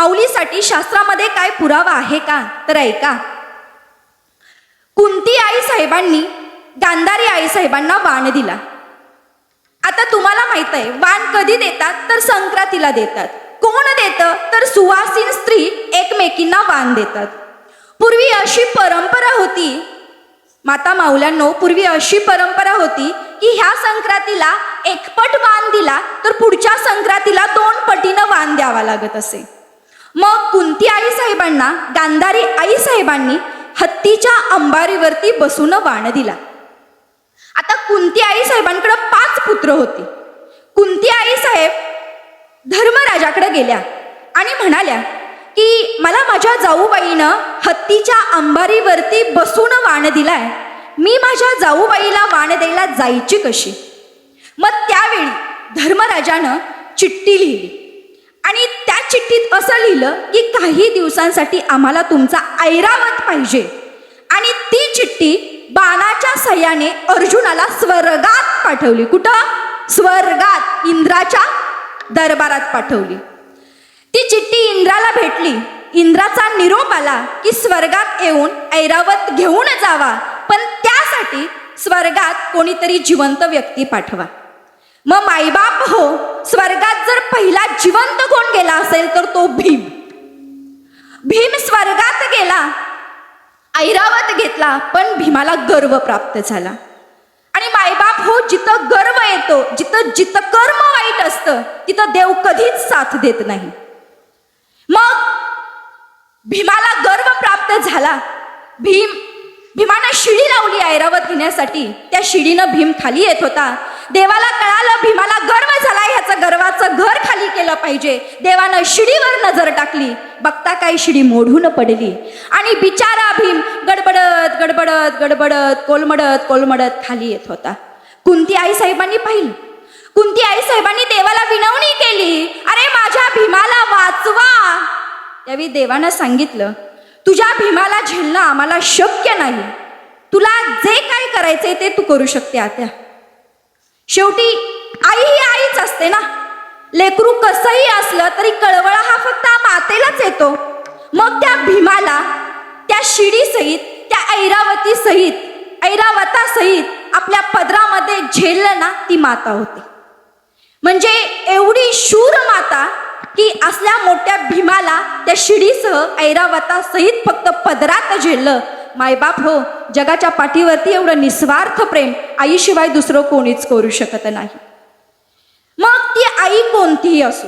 माऊलीसाठी शास्त्रामध्ये काय पुरावा आहे का? तर ऐका. कुंती आई साहेबांनी गांधारी आई साहेबांना वाण दिला. आता तुम्हाला माहीत आहे वाण कधी देतात तर संक्रांतीला देतात. कोण देतं तर सुवासीन स्त्री एकमेकींना वाण देतात. पूर्वी अशी परंपरा होती माता माऊल्यांनो पूर्वी अशी परंपरा होती की ह्या संक्रांतीला एकपट वाण दिला तर पुढच्या संक्रांतीला दोन पटीनं वाण द्यावा लागत असे. मग कुंती आई साहेबांना गांधारी आई साहेबांनी हत्तीच्या अंबारीवरती बसून वाण दिला. आता कुंती आई साहेबांकडे पाच पुत्र होते. कुंती आई साहेब धर्मराजाकडे गेल्या आणि म्हणाल्या की मला माझ्या जाऊबाईनं हत्तीच्या अंबारीवरती बसून वाण दिलाय. मी माझ्या जाऊबाईला वाण द्यायला जायची कशी? मग त्यावेळी धर्मराजानं चिठ्ठी लिहिली आणि चिठ्ठीत असं लिहिलं की काही दिवसांसाठी आम्हाला तुमचा ऐरावत पाहिजे. आणि ती चिठ्ठी बाणाच्या सह्याने अर्जुनाला स्वर्गात पाठवली. कुठं? स्वर्गात इंद्राच्या दरबारात पाठवली. ती चिठ्ठी इंद्राला भेटली. इंद्राचा निरोप आला की स्वर्गात येऊन ऐरावत घेऊन जावा. पण त्यासाठी स्वर्गात कोणीतरी जिवंत व्यक्ती पाठवा. मग मायबाप हो स्वर्गात जर पहिला जिवंत कोण गेला असेल तर तो भीम. भीम स्वर्गात गेला ऐरावत घेतला पण भीमाला गर्व प्राप्त झाला. आणि मायबाप हो जिथं गर्व येतो जिथं जिथं कर्म वाईट असतं तिथं देव कधीच साथ देत नाही. मग भीमाला गर्व प्राप्त झाला. भीम भीमानं शिडी लावली ऐरावत घेण्यासाठी. त्या शिडीनं भीम खाली येत होता. देवाला कळालं भीमाला गर्व झाला ह्याचं गर्वाचं घर खाली केलं पाहिजे. देवानं शिडीवर नजर टाकली. बघता काय शिडी मोडून पडली. आणि बिचारा भीम गडबडत गडबडत गडबडत कोलमडत कोलमडत खाली येत होता. कुंती आई साहेबांनी पाहिलं. कुंती आई साहेबांनी देवाला विनवणी केली. अरे माझ्या भीमाला वाचवा. त्यावेळी देवानं सांगितलं तुझ्या भीमाला झेलणं आम्हाला शक्य नाही. तुला जे काय करायचंय ते तू करू शकते आता शेवटी आई ही आईच असते ना? लेकरू कसंही असलं तरी कळवळा हा फक्त मातेलाच येतो. मग त्या भीमाला त्या शिडी सहित त्या ऐरावती सहित ऐरावता सहित आपल्या पदरामध्ये झेललं ना ती माता होती. म्हणजे एवढी शूर माता की असल्या मोठ्या भीमाला त्या शिडीसह ऐरावता सहित फक्त पदरात झेललं. मायबाप हो जगाच्या पाठीवरती एवढं निस्वार्थ प्रेम आईशिवाय दुसरं कोणीच करू शकत नाही. मग ती आई कोणतीही असो